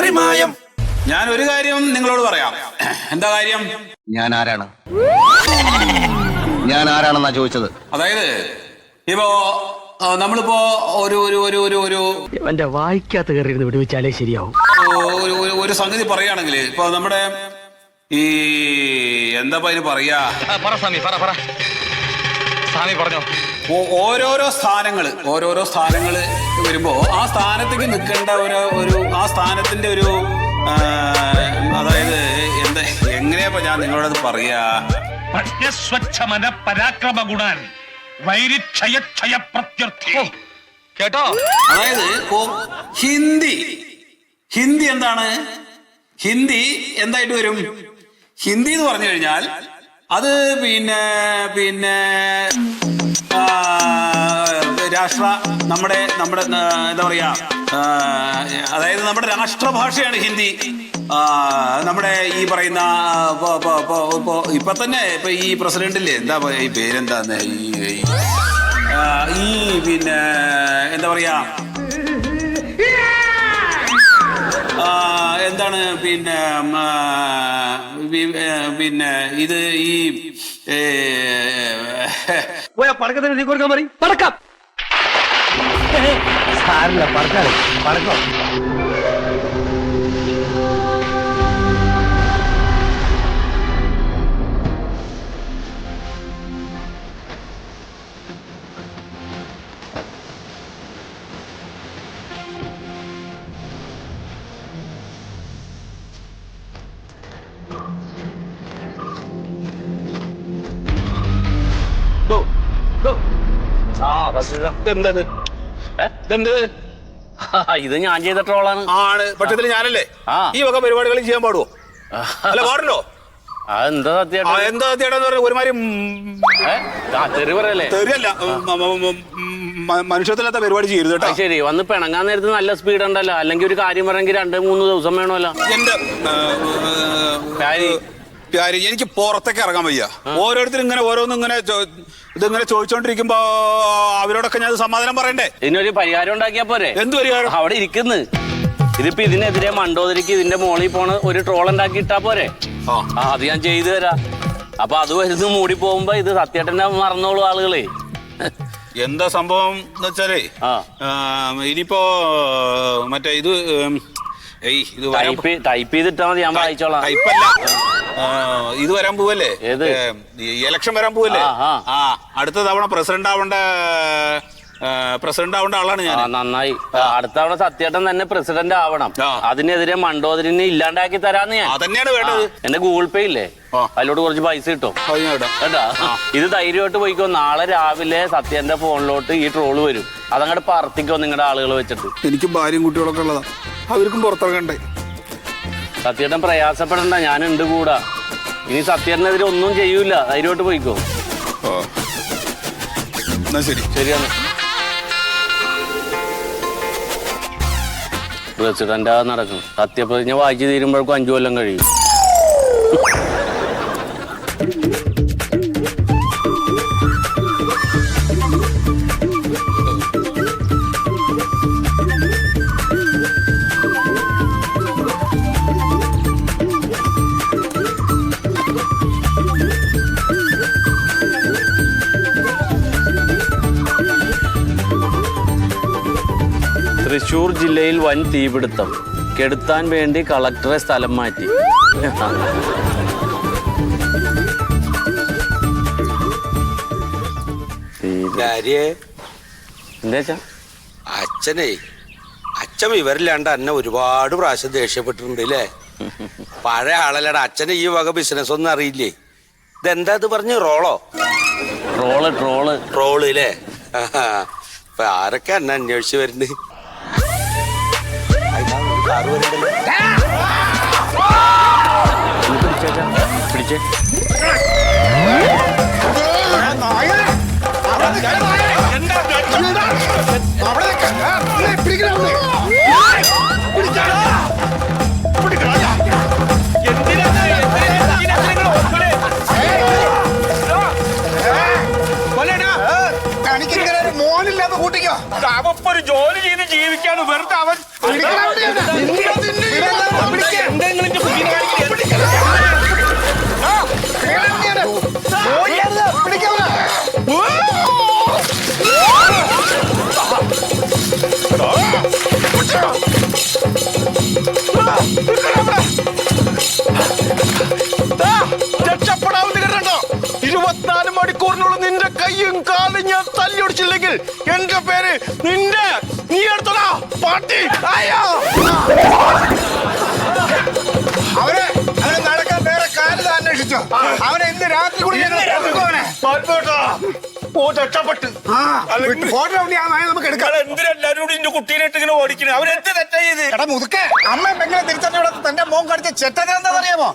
മറിമായം ഞാൻ ഒരു കാര്യം നിങ്ങളോട് പറയാം. എന്താ കാര്യം? ഞാൻ ആരാണ്? ഞാൻ ആരാണെന്നാ ചോദിച്ചത്? അതായത് ഇപ്പോ നമ്മളിപ്പോ ഒരു ഒരു ഒരു ഒരു ഒരു എന്റെ വായിക്കാത്ത കയറിയിരുന്ന് വിടുവിച്ചാലേ ശരിയാവും. ഒരു ഒരു ഒരു സംഗതി പറയുകയാണെങ്കിൽ ഇപ്പൊ നമ്മുടെ ഈ എന്താ അതിന് പറയാ? പറ സ്വാമി പറ പറ. സ്വാമി പറഞ്ഞോ. ഓ- ഓരോരോ സ്ഥാനങ്ങൾ ഓരോരോ സ്ഥാനങ്ങൾ വരുമ്പോ ആ സ്ഥാനത്തേക്ക് നിൽക്കേണ്ട ഒരു ഒരു ആ സ്ഥാനത്തിന്റെ ഒരു അതായത് എന്താ എങ്ങനെയാ ഞാൻ നിങ്ങളോടത് പറയാ? പ്രജ്ഞസ്വച്ഛമന പരാക്രമ ഗുണാൻ വൈരിക്ഷയക്ഷയ പ്രത്യർത്ഥി കേട്ടോ? അതായത് ഹിന്ദി ഹിന്ദി എന്താണ്? ഹിന്ദി എന്തായിട്ട് വരും? ഹിന്ദി എന്ന് പറഞ്ഞു കഴിഞ്ഞാൽ അത് പിന്നെ പിന്നെ ആ, രാഷ്ട്ര നമ്മുടെ നമ്മുടെ എന്താ പറയാ അതായത് നമ്മുടെ രാഷ്ട്രഭാഷയാണ് ഹിന്ദി നമ്മുടെ ഈ പറയുന്ന ഇപ്പൊ- തന്നെ ഇപ്പൊ ഈ പ്രസിഡന്റില്ലേ എന്താ ഈ പേരെന്താന്ന് ഈ പിന്നെ എന്താ പറയാ എന്താണ് പിന്നെ പിന്നെ ഇത് ഈ ഉം, കൊടുക്കാൻ പറയും ഏ, പിന്നെ ഇത് ഈ ഏ, പോയാ പടക്കത്തിന് നീ കൊടുക്കാൻ പറയും പടക്കാം സാറില്ല പടക്കാറ് ഇത് ഞാൻ ചെയ്ത ട്രോളാണ്. ആണ്. പക്ഷത്തിൽ ഞാനല്ലേ. ഈ വക പരിപാടികൾ ചെയ്യാൻ പാടുവോ? അല്ല പാടല്ലോ എന്താ സത്യം എന്താ സത്യം ഒരുമാതിരി തെറി പറയല്ലേ? തെറിയല്ല. മനുഷ്യത്തിലാത്ത പരിപാടി ചെയ്യരുത് കേട്ടോ. ശരി. വന്ന് പിണങ്ങാൻ നേരത്ത് നല്ല സ്പീഡ് ഉണ്ടല്ലോ. അല്ലെങ്കിൽ ഒരു കാര്യം പറയെങ്കിൽ രണ്ട് മൂന്ന് ദിവസം വേണമല്ലോ. എന്റെ ആ, കാരി. പ്യാരി എനിക്ക് പുറത്തേക്ക് ഇറങ്ങാൻ വയ്യ. ഓരോരുത്തരും ഇങ്ങനെ ഓരോന്നും ഇങ്ങനെ ഇതിങ്ങനെ ചോദിച്ചോണ്ടിരിക്കുമ്പോ അവരോടൊക്കെ ഞാൻ സമാധാനം പറയണ്ടേ? ഇതിനൊരു പരിഹാരം ഉണ്ടാക്കിയാ പോരെ? എന്ത് പരിഹാരം? അവിടെ ഇരിക്കുന്നു. ഇതിപ്പോ ഇതിനെതിരെ മണ്ടോദരിക്ക് ഇതിന്റെ മോളിൽ പോണ ഒരു ട്രോൾ ഉണ്ടാക്കി ഇട്ടാ പോരെ അത് ഞാൻ ചെയ്തു തരാം. അപ്പൊ അത് വരുന്ന് മൂടി പോകുമ്പോ ഇത് സത്യേട്ടനെ മറന്നോളൂ ആളുകളെ. എന്താ സംഭവം എന്ന് വെച്ചാലേ ഇനിയിപ്പോ മറ്റേ ഇത് ഏയ് ഇത് ടൈപ്പ് ടൈപ്പ് ചെയ്തിട്ടാ മതി ഞാൻ വായിച്ചോളാം. ടൈപ്പല്ല. ഇത് വരാൻ പോവല്ലേ? ഇലക്ഷൻ വരാൻ പോവല്ലേ? ആ, അടുത്ത തവണ പ്രസിഡന്റ് ആവേണ്ട പ്രസിഡന്റ് ആവേണ്ട ആളാണ് ഞാൻ. നന്നായി. അടുത്ത തവണ സത്യേട്ടൻ തന്നെ പ്രസിഡന്റ് ആവണം. അതിനെതിരെ മണ്ടോദരിനെ ഇല്ലാണ്ടാക്കി തരാന്ന് ഞാൻ. അതന്നെയാണ് വേണ്ടത്. എന്റെ ഗൂഗിൾ പേ ഇല്ലേ. അതിലോട്ട് കുറച്ച് പൈസ കിട്ടും. കേട്ടാ? ഇത് ധൈര്യമായിട്ട് പോയിക്കോ. നാളെ രാവിലെ സത്യന്റെ ഫോണിലോട്ട് ഈ ട്രോൾ വരും. അതങ്ങോട്ട് പറത്തിക്കോ നിങ്ങളുടെ ആളുകൾ വെച്ചിട്ട്. എനിക്കും ഭാര്യയും കുട്ടികളൊക്കെ ഉള്ളതാ. അവർക്കും പുറത്തിറങ്ങണ്ടേ? സത്യേട്ടൻ പ്രയാസപ്പെടണ്ട ഞാനുണ്ട് കൂടാ. ഇനി സത്യേട്ടനെതിരെ ഒന്നും ചെയ്യൂല. ധൈര്യമായിട്ട് പോയിക്കോ. ശരി. ശരിയാണ്. പ്രസിഡന്റ് നടക്കും സത്യപ്രതിജ്ഞ വായിച്ചു തീരുമ്പോഴേക്കും അഞ്ചു കൊല്ലം കഴിയും. തൃശൂർ ജില്ലയിൽ വൻ തീപിടുത്തം. കെടുത്താൻ വേണ്ടി കളക്ടറെ സ്ഥലം മാറ്റി. അച്ഛനേ എന്താച്ചാ അച്ഛനെ അച്ഛൻ ഇവരില്ലാണ്ട് അന്നെ ഒരുപാട് പ്രാവശ്യം ദേഷ്യപ്പെട്ടിട്ടുണ്ട് അല്ലേ പഴയ ആളല്ലടാ അച്ഛനെ ഈ വക ബിസിനസ് ഒന്നും അറിയില്ലേ? ഇതെന്താ ഇത് പറഞ്ഞു റോളോ? ട്രോൾ. ട്രോൾ ട്രോൾ അല്ലേ ഇപ്പൊ ആരൊക്കെ അന്നെ അന്വേഷിച്ച് വരുന്നത്? പിടിച്ചേ. അവപ്പൊരു ജോലി ചെയ്ത് ജീവിക്കാണ്. വെറുതെ അവൻ എന്തെങ്കിലും എന്റെ പേര് നിന്റെ. നീ എടുത്തടാ പാട്ടി. അയ്യോ. അവനെ അവനെ നടക്കാൻ വേറെ കാലിത അന്വേഷിച്ചോ. അവനെ ഇന്ന് രാത്രി കൂടി രക്ഷപ്പെട്ട്. വിട്ട്. ഫോട്ടോ ഉണ്ടെങ്കിൽ നമുക്ക് എടുക്കാം. എന്തിനെല്ലാരും കൂടി എന്റെ കുട്ടീനെ ഇട്ട് ഇങ്ങനെ ഓടിക്കണേ? അവരെന്ത് തെറ്റാ ചെയ്ത്? എടാ മുതുക്കെ അമ്മ പെങ്ങളെ തന്റെ മോൻ അറിയാമോ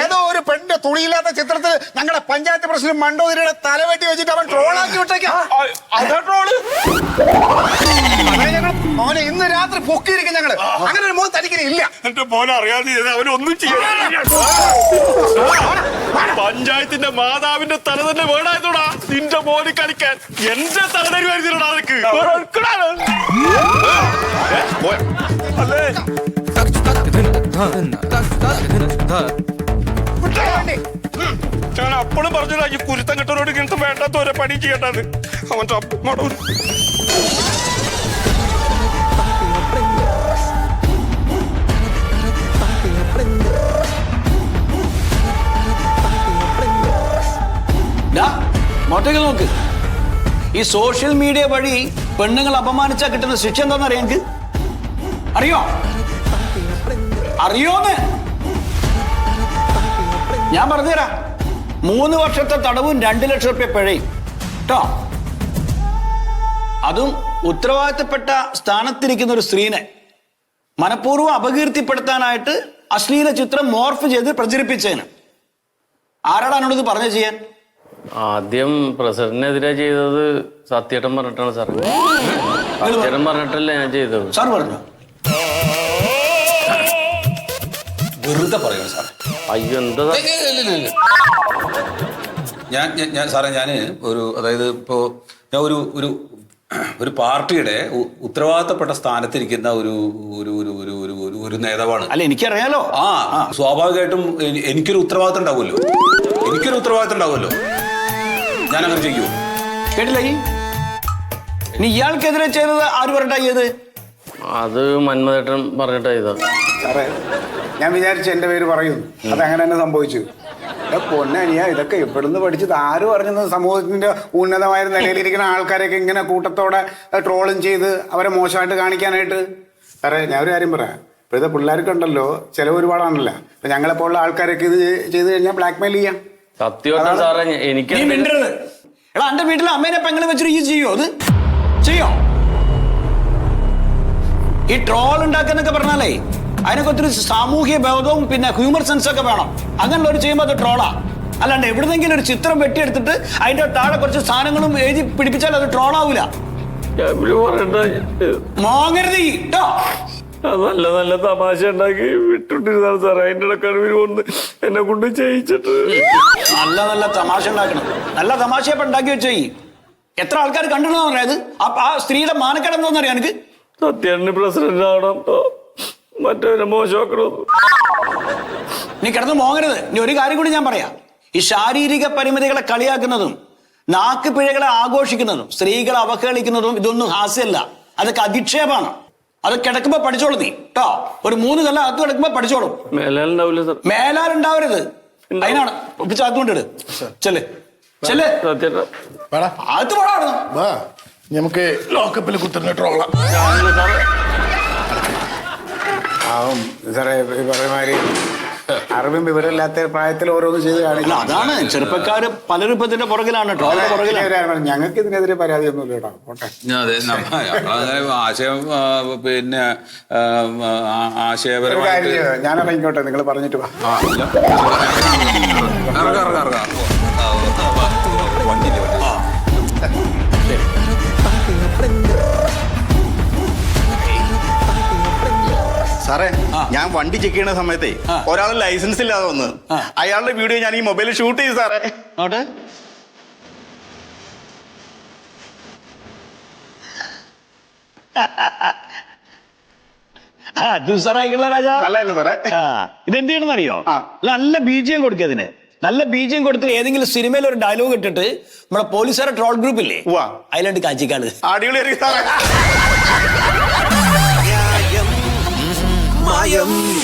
ഏതോ ഒരു പെണ്ണിന്റെ തുണിയില്ലാത്ത ചിത്രത്തിൽ ഞങ്ങളുടെ പഞ്ചായത്ത് പ്രസിഡന്റ് മണ്ടോതിരിയുടെ തല വെട്ടി വെച്ചിട്ട് അവൻ ട്രോളാക്കി വിട്ടേക്കാം. അതാ ട്രോൾ. അവനെ ഞങ്ങൾ മോനെ ഇന്ന് രാത്രി പൊക്കിയിരിക്കും ഞങ്ങൾ. അങ്ങനെ ഒരു മോൻ തനിക്കിനി ഇല്ല. എന്റെ മോനെ അറിയാതെ അവനൊന്നും ചെയ്യാൻ പഞ്ചായത്തിന്റെ മാതാവിന്റെ തല തന്നെ വേണായതോടാ നിന്റെ മോന് കളിക്കാൻ എന്റെ തല തരുമായിരുന്നില്ലടാ നിനക്ക്. അല്ലേ ഞാൻ അപ്പോഴും പറഞ്ഞതാ ഈ കുരുത്തം കെട്ടവരോട് ഇങ്ങനത്തെ വേണ്ടാത്ത ഓരോ പണി ചെയ്യേണ്ടത് അവൻ അമ്മോട് നോക്ക്. ഈ സോഷ്യൽ മീഡിയ വഴി പെണ്ണുങ്ങൾ അപമാനിച്ചാൽ കിട്ടുന്ന ശിക്ഷ എന്താണെന്ന് അറിയാം എനിക്ക്? അറിയോ? അറിയോന്ന്? ഞാൻ പറഞ്ഞുതരാം. മൂന്ന് വർഷത്തെ തടവും രണ്ട് ലക്ഷം റുപ്യ പിഴയും. കേട്ടോ അതും ഉത്തരവാദിത്തപ്പെട്ട സ്ഥാനത്തിരിക്കുന്ന ഒരു സ്ത്രീനെ മനഃപൂർവം അപകീർത്തിപ്പെടുത്താനായിട്ട് അശ്ലീല ചിത്രം മോർഫ് ചെയ്ത് പ്രചരിപ്പിച്ചതിന്. ആരാടാണോ ഇത് പറഞ്ഞു ചെയ്യാൻ? ആദ്യം പ്രസിഡന്റിനെതിരെ ചെയ്തത് സത്യേട്ടൻ പറഞ്ഞിട്ടാണ് സാർ സത്യേട്ടൻ പറഞ്ഞിട്ടല്ലേ ഞാൻ ചെയ്തത്. സാർ പറഞ്ഞു? വെറുതെ പറയണം സാർ? അയ്യോ എന്താ ഞാൻ ഞാൻ- ഞാൻ സാറേ ഞാൻ ഒരു അതായത് ഇപ്പോ ഞാൻ ഒരു ഒരു ഒരു പാർട്ടിയുടെ ഉത്തരവാദിത്തപ്പെട്ട സ്ഥാനത്തിരിക്കുന്ന ഒരു ഒരു ഒരു ഒരു ഒരു ഒരു ഒരു നേതാവാണ്. അല്ല എനിക്കറിയാലോ. ആ ആ, സ്വാഭാവികമായിട്ടും എനി- എനിക്കൊരു ഉത്തരവാദിത്തം ഉണ്ടാവുമല്ലോ. എനിക്കൊരു ഉത്തരവാദിത്തം ഉണ്ടാവുമല്ലോ. ഞാൻ അങ്ങനെ ചെയ്യൂ. കേട്ടില്ല ഈ നീ ഇയാൾക്കെതിരെ ചെയ്തത് ആര് പറഞ്ഞിട്ടാ ചെയ്ത് അത് മന്മതേട്ടൻ പറഞ്ഞിട്ടാ ചെയ്തത്. സാറേ ഞാൻ വിചാരിച്ചു എന്റെ പേര് പറയും അതങ്ങനെ തന്നെ സംഭവിച്ചു. പൊന്നനിയ ഇതൊക്കെ എവിടുന്ന് പഠിച്ചത് ആര് പറഞ്ഞത് സമൂഹത്തിന്റെ ഉന്നതമായ നിലയിലിരിക്കുന്ന ആൾക്കാരെയൊക്കെ ഇങ്ങനെ കൂട്ടത്തോടെ ട്രോളും ചെയ്ത് അവരെ മോശമായിട്ട് കാണിക്കാനായിട്ട്? സാറേ ഞാൻ ഒരു കാര്യം പറയാം. ഇപ്പോഴത്തെ പിള്ളേർക്കുണ്ടല്ലോ ചിലവ് ഒരുപാടാണല്ലോ. ഇപ്പൊ ഞങ്ങളെപ്പോലുള്ള ആൾക്കാരൊക്കെ ഇത് ചെയ്ത് കഴിഞ്ഞാൽ ബ്ലാക്ക്മെയിൽ ചെയ്യാം. സത്യമായിട്ടും സാറേ എനിക്ക് നീ മിണ്ടരുത്. എടാ എന്റെ വീട്ടിലെ അമ്മേനെ പെങ്ങളെ വെച്ചിട്ട് ഈ ചെയ്യോ അത്? ചെയ്യോ? ഈ ട്രോൾ ഉണ്ടാക്കുന്നൊക്കെ പറഞ്ഞാലേ അതിനൊക്കെ ഒത്തിരി സാമൂഹ്യ ബോധവും പിന്നെ ഹ്യൂമർ സെൻസ് ഒക്കെ വേണം. അങ്ങനെയുള്ള ഒരു ചെയ്യുമ്പോൾ അത് ട്രോളാ അല്ലാണ്ട് എവിടുന്നെങ്കിലും ഒരു ചിത്രം വെട്ടിയെടുത്തിട്ട് അതിന്റെ താഴെ കുറച്ച് സാധനങ്ങളും എഴുതി പിടിപ്പിച്ചാൽ അത് ട്രോളാവൂല മോങ്ങരുത്. ഈ, ട്ടോ നല്ല നല്ല തമാശ ഉണ്ടാക്കി വിട്ടിട്ടിരുന്നാണ് സാറേ. അതിന്റെ ഇടക്കാണ് ഇവർ വന്ന് എന്നെ കൊണ്ട് ചെയ്യിച്ചിട്ട്. നല്ല നല്ല തമാശ ഉണ്ടാക്കണം. നല്ല തമാശ ഇപ്പൊ ഉണ്ടാക്കി വെച്ചേ എത്ര ആൾക്കാർ കണ്ടിട്ടുണ്ടോ പറയാത് ആ സ്ത്രീയുടെ മാനക്കേട് എന്താണെന്ന് അറിയാം എനിക്ക് സത്യേട്ടന് പ്രസിഡന്റ് ആവണം. മറ്റവരെ മോശമാക്കണം? നീ കിടന്ന് മോങ്ങരുത്. നീ ഒരു കാര്യം കൂടി ഞാൻ പറയാം. ഈ ശാരീരിക പരിമിതികളെ കളിയാക്കുന്നതും നാക്ക് പിഴകളെ ആഘോഷിക്കുന്നതും സ്ത്രീകളെ അവഹേളിക്കുന്നതും ഇതൊന്നും ഹാസ്യമല്ല. അതൊക്കെ അധിക്ഷേപമാണ്. അത് കിടക്കുമ്പോ പഠിച്ചോളൂ നീ കേട്ടോ ഒരു മൂന്ന് കൊല്ലം അകത്ത് കിടക്കുമ്പോ പഠിച്ചോളൂ. മേലാലുണ്ടാവില്ല സർ മേലാലുണ്ടാവരുത്. അതിനാണ്. ഒപ്പിച്ച് അകത്തുകൊണ്ടിട് ചെല്ല്. ചെല്ല്. സത്യേട്ട അകത്ത് പോടാണ് നമുക്ക് ലോക്കപ്പിൽ കുത്തുന്ന ട്രോളാം. ആവും. സാറേ പറയുമാതിരി അറിവും വിവരമില്ലാത്ത പ്രായത്തിൽ ഓരോന്ന് ചെയ്ത് കാണിക്കും അതാണ്. ചെറുപ്പക്കാര് പലരും ഇപ്പൊ ഇതിന്റെ പുറകിലാണ് കേട്ടോ അതിന്റെ പുറകിലാണ്. ഞങ്ങൾക്ക് ഇതിനെതിരെ പരാതിയൊന്നുമില്ല കേട്ടോ പോട്ടെ. അതെ നമ്മ- ഞങ്ങളങ്ങനെ ആശയം പിന്നെ ആശയപരമായിട്ട് ഞാൻ ഇറങ്ങിക്കോട്ടെ. നിങ്ങൾ പറഞ്ഞിട്ട്. സാറേ ഞാൻ വണ്ടി ചെക്ക് ചെയ്യുന്ന സമയത്തെ ഒരാൾ ലൈസൻസ് ഇല്ലാതെ വന്ന്. അയാളുടെ വീഡിയോ ഞാൻ ഈ മൊബൈലിൽ ഷൂട്ട് ചെയ്തു സാറേ. ഇതെന്ത് ചെയ്യണമെന്ന് അറിയോ നല്ല ബീജിയം കൊടുക്കുക അതിന്. നല്ല ബീജിയം കൊടുത്ത് ഏതെങ്കിലും സിനിമയിൽ ഒരു ഡയലോഗ് ഇട്ടിട്ട് നമ്മുടെ പോലീസുകാരെ ട്രോൾ ഗ്രൂപ്പ് ഇല്ലേ. അതിലുണ്ട് കാച്ചിക്കാൾ അടിപൊളി I am